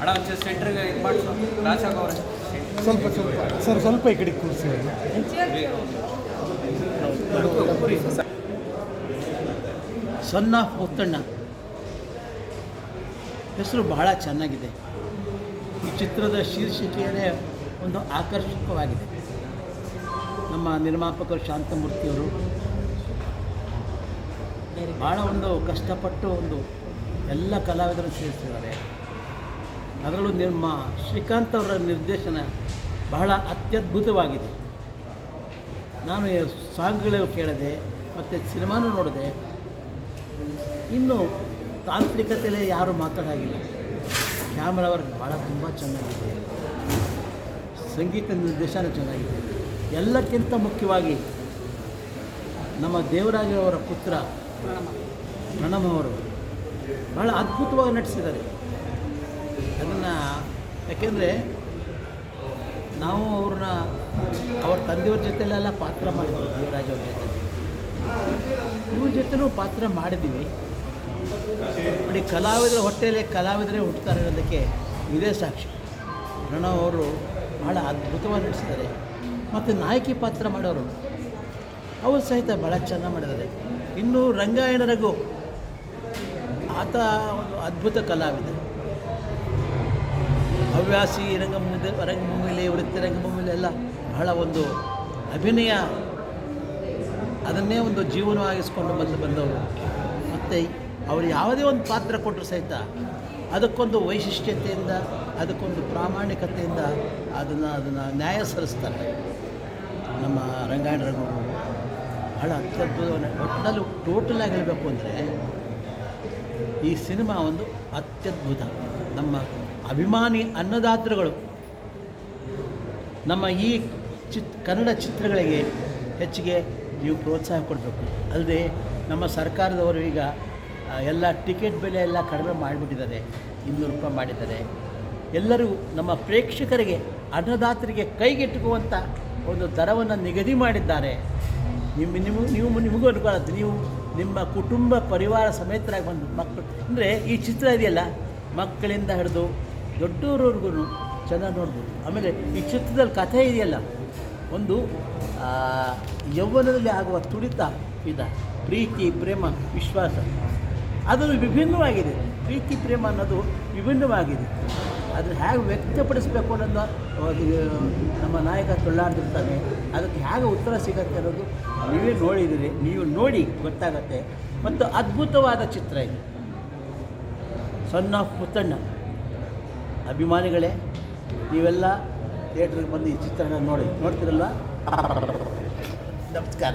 ಅಣ್ಣ ಒಂಚೂರು ಸೆಂಟ್ರಿಗೆ ಇದು ಮಾಡಿಸು. ರಾಜ್ ಅವ್ರೆ. ಸ್ವಲ್ಪ ಸ್ವಲ್ಪ. ಸರ್ ಸ್ವಲ್ಪ ಈ ಕಡೆ ಕೂರಿಸಿ ಸಣ್ಣ ಒತ್ತಣ್ಣ ಹೆಸರು ಬಹಳ ಚೆನ್ನಾಗಿದೆ. ಈ ಚಿತ್ರದ ಶೀರ್ಷಿಕೆಯೇ ಒಂದು ಆಕರ್ಷಕವಾಗಿದೆ. ನಮ್ಮ ನಿರ್ಮಾಪಕರು ಶಾಂತಮೂರ್ತಿಯವರು ಭಾಳ ಒಂದು ಕಷ್ಟಪಟ್ಟು ಒಂದು ಎಲ್ಲ ಕಲಾವಿದರನ್ನು ಸೇರಿಸಿದ್ದಾರೆ. ಅದರಲ್ಲೂ ನಿಮ್ಮ ಶ್ರೀಕಾಂತ್ ಅವರ ನಿರ್ದೇಶನ ಬಹಳ ಅತ್ಯದ್ಭುತವಾಗಿದೆ. ನಾನು ಸಾಂಗ್ಗಳು ಕೇಳಿದೆ ಮತ್ತು ಸಿನಿಮಾನೂ ನೋಡಿದೆ ಇನ್ನು ತಾಂತ್ರಿಕತೆಯಲ್ಲೇ ಯಾರೂ ಮಾತಾಡಾಗಿಲ್ಲ ಕ್ಯಾಮ್ರಾ ವರ್ಕ್ ಭಾಳ ತುಂಬ ಚೆನ್ನಾಗಿದೆ. ಸಂಗೀತ ನಿರ್ದೇಶನ ಚೆನ್ನಾಗಿದೆ. ಎಲ್ಲಕ್ಕಿಂತ ಮುಖ್ಯವಾಗಿ ನಮ್ಮ ದೇವರಾಜ ಅವರ ಪುತ್ರ ಪ್ರಣಮ್ ಅವರು ಬಹಳ ಅದ್ಭುತವಾಗಿ ನಟಿಸಿದ್ದಾರೆ. ಅದನ್ನು ಯಾಕೆಂದರೆ ನಾವು ಅವ್ರನ್ನ ಅವ್ರ ತಂದೆಯವ್ರ ಜೊತೆಲೆಲ್ಲ ಪಾತ್ರ ಮಾಡಿದ್ವಿ, ದೇವರಾಜ್ ಅವ್ರ ಜೊತೆ. ಇವ್ರ ಜೊತೆನೂ ಪಾತ್ರ ಮಾಡಿದ್ದೀವಿ. ನೋಡಿ, ಕಲಾವಿದರ ಹೊಟ್ಟೆಯಲ್ಲಿ ಕಲಾವಿದರೇ ಹುಟ್ಟುತ್ತಾರೆ ಅನ್ನೋದಕ್ಕೆ ಇದೇ ಸಾಕ್ಷಿ. ಪ್ರಣವ್ ಅವರು ಭಾಳ ಅದ್ಭುತವಾಗಿ ನಟಿಸಿದ್ದಾರೆ. ಮತ್ತು ನಾಯಕಿ ಪಾತ್ರ ಮಾಡೋರು, ಅವರು ಸಹಿತ ಭಾಳ ಚೆನ್ನಾಗಿ ಮಾಡಿದ್ದಾರೆ. ಇನ್ನು ರಂಗಾಯಣ ರಘು. ಆತ ಒಂದು ಅದ್ಭುತ ಕಲಾವಿದ. ಹವ್ಯಾಸಿ ರಂಗಭೂಮಿ, ರಂಗಭೂಮಿಲಿ, ವೃತ್ತಿ ರಂಗಭೂಮಿಲಿ ಎಲ್ಲ ಬಹಳ ಒಂದು ಅಭಿನಯ. ಅದನ್ನೇ ಒಂದು ಜೀವನವಾಗಿಸ್ಕೊಂಡು ಬಂದು ಬಂದವರು. ಮತ್ತು ಅವರು ಯಾವುದೇ ಒಂದು ಪಾತ್ರ ಕೊಟ್ಟರು ಸಹಿತ ಅದಕ್ಕೊಂದು ವೈಶಿಷ್ಟ್ಯತೆಯಿಂದ, ಅದಕ್ಕೊಂದು ಪ್ರಾಮಾಣಿಕತೆಯಿಂದ ಅದನ್ನು ಅದನ್ನು ನ್ಯಾಯ ಸರಿಸ್ತಾರೆ ನಮ್ಮ ರಂಗಾಯಣ ರಘು. ಬಹಳ ಅತ್ಯದ್ಭುತ ಒಟ್ಟಿನಲ್ಲಿ ಟೋಟಲಾಗಿ ಹೇಳಬೇಕು ಅಂದರೆ ಈ ಸಿನಿಮಾ ಒಂದು ಅತ್ಯದ್ಭುತ. ನಮ್ಮ ಅಭಿಮಾನಿ ಅನ್ನದಾತೃಗಳು, ನಮ್ಮ ಈ ಚಿತ್, ಕನ್ನಡ ಚಿತ್ರಗಳಿಗೆ ಹೆಚ್ಚಿಗೆ ನೀವು ಪ್ರೋತ್ಸಾಹ ಕೊಡಬೇಕು. ಅಲ್ಲದೆ ನಮ್ಮ ಸರ್ಕಾರದವರು ಈಗ ಎಲ್ಲ ಟಿಕೆಟ್ ಬೆಲೆ ಎಲ್ಲ ಕಡಿಮೆ ಮಾಡಿಬಿಟ್ಟಿದ್ದಾರೆ. ಇನ್ನೂರು ರೂಪಾಯಿ ಮಾಡಿದ್ದಾರೆ. ಎಲ್ಲರೂ ನಮ್ಮ ಪ್ರೇಕ್ಷಕರಿಗೆ, ಅನ್ನದಾತರಿಗೆ ಕೈಗೆಟುಕುವಂಥ ಒಂದು ದರವನ್ನು ನಿಗದಿ ಮಾಡಿದ್ದಾರೆ. ನಿಮ್ಮ ನಿಮಗೂ ನೀವು ನಿಮಗೂ ಅನ್ಕೊಳ್ಳುತ್ತೆ ನೀವು ನಿಮ್ಮ ಕುಟುಂಬ ಪರಿವಾರ ಸಮೇತರಾಗಿ ಬಂದು ಮಕ್ಕಳು ಅಂದರೆ ಈ ಚಿತ್ರ ಇದೆಯಲ್ಲ, ಮಕ್ಕಳಿಂದ ಹಿಡಿದು ದೊಡ್ಡವ್ರವ್ರಿಗೂ ಚೆನ್ನಾಗಿ ನೋಡ್ಬೋದು. ಆಮೇಲೆ ಈ ಚಿತ್ರದಲ್ಲಿ ಕಥೆ ಇದೆಯಲ್ಲ, ಒಂದು ಯೌವನದಲ್ಲಿ ಆಗುವ ತುಡಿತ, ಇದ, ಪ್ರೀತಿ, ಪ್ರೇಮ, ವಿಶ್ವಾಸ ಅದು ವಿಭಿನ್ನವಾಗಿದೆ. ಪ್ರೀತಿ ಪ್ರೇಮ ಅನ್ನೋದು ವಿಭಿನ್ನವಾಗಿದೆ. ಅದನ್ನು ಹೇಗೆ ವ್ಯಕ್ತಪಡಿಸಬೇಕು ಅನ್ನೋದು ನಮ್ಮ ನಾಯಕ ತೊಳ್ಳಾಡ್ತಿರ್ತಾನೆ, ಅದಕ್ಕೆ ಹೇಗೆ ಉತ್ತರ ಸಿಗತ್ತೆ ಅನ್ನೋದು ನೀವೇ ನೋಡಿದಿರಿ, ನೀವು ನೋಡಿ ಗೊತ್ತಾಗತ್ತೆ. ಮತ್ತು ಅದ್ಭುತವಾದ ಚಿತ್ರ ಇದು. ಸಣ್ಣ ಪುತ್ತಣ್ಣ ಅಭಿಮಾನಿಗಳೇ, ನೀವೆಲ್ಲ ಥಿಯೇಟ್ರಿಗೆ ಬಂದು ಈ ಚಿತ್ರನ ನೋಡಿ, ನೋಡ್ತಿರಲ್ಲ? ನಮಸ್ಕಾರ.